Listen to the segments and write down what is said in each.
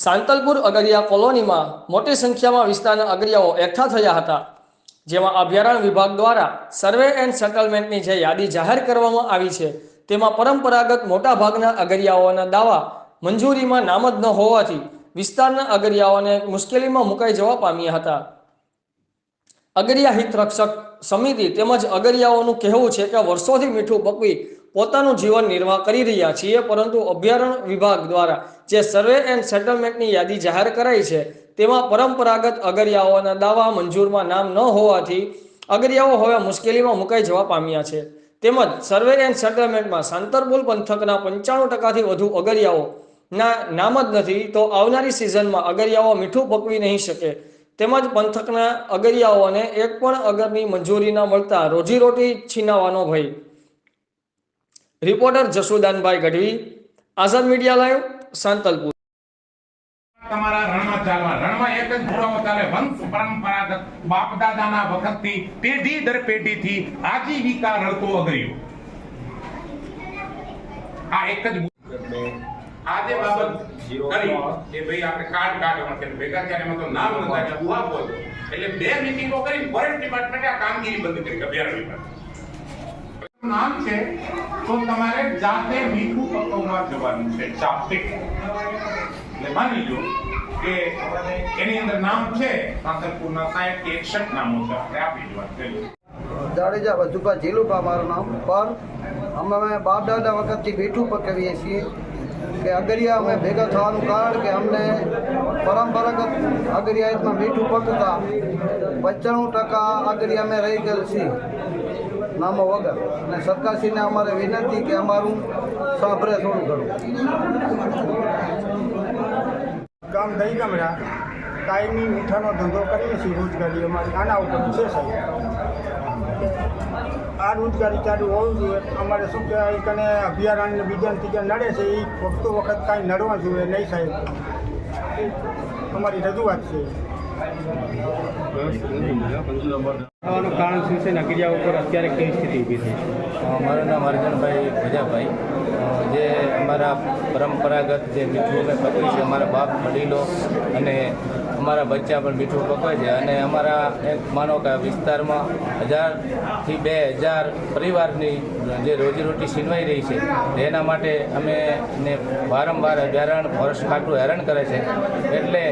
સાંતલપુર અગરિયા કોલોનીમાં મોટી સંખ્યામાં વિસ્તારના અગરિયાઓ એકઠા થયા હતા, જેમાં અભયારણ્ય વિભાગ દ્વારા સર્વે એન્ડ સેટલમેન્ટની જે યાદી જાહેર કરવામાં આવી છે, તેમાં પરંપરાગત મોટાભાગના અગરિયાઓના દાવા મંજૂરીમાં નામ જ ન હોવાથી વિસ્તારના અગરિયાઓને મુશ્કેલીમાં મુકાઈ જવા પામ્યા હતા. અગરિયા હિત રક્ષક સમિતિ તેમજ અગરિયાઓનું કહેવું છે કે વર્ષોથી મીઠું પકવી પોતાનું જીવન નિર્વાહ કરી રહ્યા છીએ, પરંતુ અભયારણ્ય વિભાગ દ્વારા જે સર્વે એન્ડ સેટલમેન્ટની યાદી જાહેર કરાઈ છે, તેમાં પરંપરાગત અગરિયાઓના દાવા મંજૂરમાં નામ ન હોવાથી અગરિયાઓ હવે મુશ્કેલીમાં મુકાઈ જવા પામ્યા છે. તેમજ સર્વે એન્ડ સેટલમેન્ટમાં સાંતરપુલ પંથકના પંચાણું ટકાથી વધુ અગરિયાઓ ના નામ જ નથી, તો આવનારી સિઝનમાં અગરિયાઓ મીઠું પકવી નહીં શકે. તેમજ પંથકના અગરિયાઓને એક પણ અગરની મંજૂરી ન મળતા રોજીરોટી છીનાવાનો ભય. Reporter Jasudanbhai Gadhvi, Azad media live, Santalpur. એક જ આ એક જ આજે બાબત ભેગા થયા એમાં બે મીટિંગો કરી ફોરેસ્ટ ડિપાર્ટમેન્ટે આ કામગીરી બંધ કરી અભયારણ્ય વિભાગ નામ છે? તો તમારે જાતે મીઠું પકવવા જવાનું છે જાતે એટલે માની લો કે એની અંદર નામ છે સાંતરપુરના સાહેબ, કે એકસઠ નામો છે, આપણે આપી દેવા જાડેજા વજુભા જીલુભા મારું નામ પર અમે બાપ દાદા વખતથી મીઠું પકવીએ છીએ. કે અગરિયા અમે ભેગા થવાનું કારણ કે અમને પરંપરાગત અગરિયામાં મીઠું પકતા પંચાણું ટકા અગરિયા અમે રહી ગયેલ છીએ, નામો વગર. અને સરકારશ્રીને અમારે વિનંતી કે અમારું સાંભળે થોડું ઘણું. ગામ થઈ ગામડા કાયમી મીઠાનો ધંધો કરીએ છીએ રોજગારી. અમારી આના ઉપર છે. સાહેબ આ રોજગારી ચાલુ હોવી જોઈએ. અમારે શું કહેવાય કને અભયારણ્ય બીજા ત્રીજા નડે છે એ વખતો વખત કાંઈ નડવા જોઈએ નહીં સાહેબ. અમારી રજૂઆત છે. થવાનું કારણ શું છે નગરિયા ઉપર અત્યારે કેવી સ્થિતિ ઊભી થઈ છે? મારું નામ અર્જુનભાઈ ભજાભાઈ. જે અમારા પરંપરાગત જે મીઠું અમે પકડી છે અમારા બાપ વડીલો અને અમારા બચ્ચા પણ મીઠું પકવે છે અને અમારા એક માનો કે વિસ્તારમાં હજારથી બે હજાર પરિવારની જે રોજીરોટી છીનવાઈ રહી છે, એના માટે અમે ને વારંવાર અભ્યારણ ફોરેસ્ટ ખાતું હેરાન કરે છે. એટલે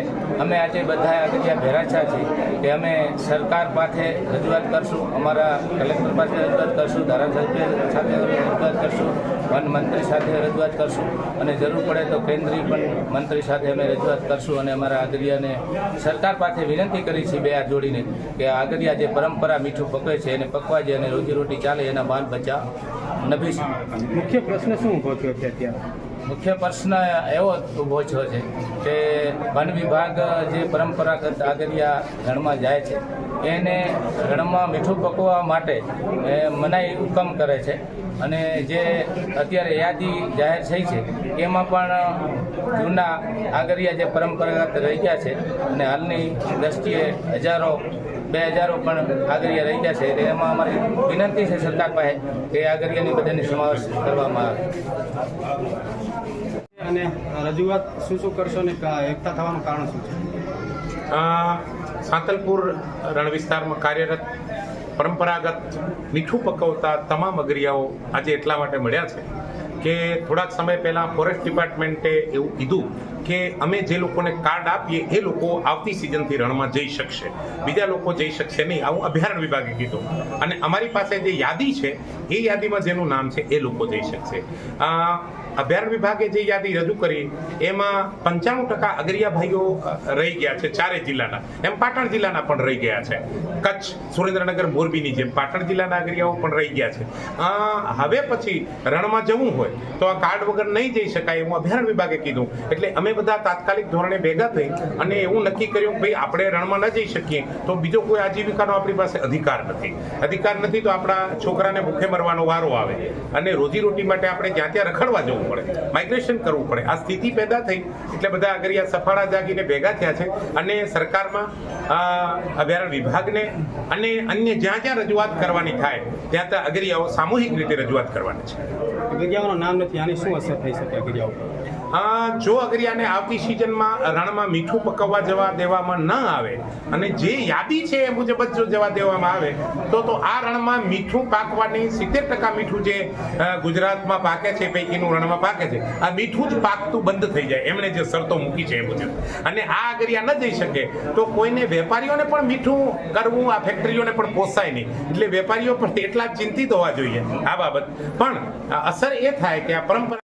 અમે આજે બધા આગળ ભેરાછા છીએ કે અમે સરકાર પાસે રજૂઆત કરશું, અમારા કલેક્ટર પાસે રજૂઆત કરશું, ધારાસભ્ય સાથે રજૂઆત કરશું, વન મંત્રી સાથે રજૂઆત કરશું અને જરૂર પડે તો કેન્દ્રીય પણ મંત્રી સાથે અમે રજૂઆત કરશું અને અમારા આગરિયાને સરકાર પાસે વિનંતી કરી છે બે હાથ જોડીને કે આગળિયા જે પરંપરા મીઠું પકવે છે, એને પકવા જે અને રોજીરોટી ચાલે, એના બાલ બચ્ચા નભી મુખ્ય પ્રશ્ન શું ઊભો થયો છે અત્યારે? મુખ્ય પ્રશ્ન એવો ઊભો થયો છે કે વન વિભાગ જે પરંપરાગત આગરિયા રણમાં જાય છે, એને રણમાં મીઠું પકવવા માટે મનાઈ હુકમ કરે છે. અને જે અત્યારે યાદી જાહેર થઈ છે, એમાં પણ જૂના આગરિયા જે પરંપરાગત રહી ગયા છે, અને હાલની દ્રષ્ટિએ હજારો બે હજારો પણ આગરિયા રહી ગયા છે. એમાં અમારી વિનંતી છે સરકાર પાસે કે આગરિયાની બધાને સમાવેશ કરવામાં આવે. અને રજૂઆત શું શું કરશો ને કા- એકતા થવાનું કારણ શું છે? સાંતલપુર રણ વિસ્તારમાં કાર્યરત પરંપરાગત મીઠું પકવતા તમામ અગરિયાઓ આજે એટલા માટે મળ્યા છે કે થોડાક સમય પહેલાં ફોરેસ્ટ ડિપાર્ટમેન્ટે એવું કીધું કે અમે જે લોકોને કાર્ડ આપીએ, એ લોકો આવતી સિઝનથી રણમાં જઈ શકશે. બીજા લોકો જઈ શકશે નહીં. આવું અભયારણ્ય વિભાગે કીધું. અને અમારી પાસે જે યાદી છે, એ યાદીમાં જેનું નામ છે, એ લોકો જઈ શકશે. અ, અભયારણ્ય વિભાગે જે યાદી રજૂ કરી એમાં પંચાણું ટકા અગરિયા ભાઈઓ રહી ગયા છે ચારે જિલ્લાના. એમ પાટણ જિલ્લાના પણ રહી ગયા છે. કચ્છ સુરેન્દ્રનગર મોરબીની જેમ પાટણ જિલ્લાના અગરિયાઓ પણ રહી ગયા છે. હવે પછી રણમાં જવું હોય તો આ કાર્ડ વગર નહીં જઈ શકાય એવું અભ્યારણ વિભાગે કીધું. એટલે અમે બધા તાત્કાલિક ધોરણે ભેગા થઈ અને એવું નક્કી કર્યું કે ભાઈ આપણે રણમાં ન જઈ શકીએ તો બીજો કોઈ આજીવિકાનો આપણી પાસે અધિકાર નથી. અધિકાર નથી તો આપણા છોકરાને ભૂખે મરવાનો વારો આવે. અને રોજીરોટી માટે આપણે જ્યાં ત્યાં રખડવા જવું. પડે માઇગ્રેશન કરવું પડે. આ સ્થિતિ પેદા થઈ. એટલે બધા આગરિયા સફાળા જાગીને ભેગા થયા છે. અને સરકારમાં અભયારણ્ય વિભાગને અને અન્ય જ્યાં જ્યાં રજૂઆત કરવાની થાય ત્યાં ત્યાં અગરિયાઓ સામૂહિક રીતે રજૂઆત કરવાની છે. અગરિયાઓનું નામ નથી. આની શું અસર થઈ શકે અગરિયાઓ જો અગરિયાને આવતી સિઝનમાં રણમાં મીઠું પકવવા જવા દેવામાં ન આવે અને જે યાદી છે એ મુજબ જ જો જવા દેવામાં આવે તો તો આ રણમાં મીઠું પાકવાની સિત્તેર ટકા મીઠું જે ગુજરાતમાં પાકે છે પૈકીનું રણમાં પાકે છે. આ મીઠું જ પાકતું બંધ થઈ જાય. એમણે જે શરતો મૂકી છે એ મુજબ. અને આ અગરિયા ન જઈ શકે તો કોઈને વેપારીઓને પણ મીઠું કરવું, આ ફેક્ટરીઓને પણ પોસાય નહીં. એટલે વેપારીઓ પણ એટલા ચિંતિત હોવા જોઈએ આ બાબત. પણ અસર એ થાય કે આ પરંપરા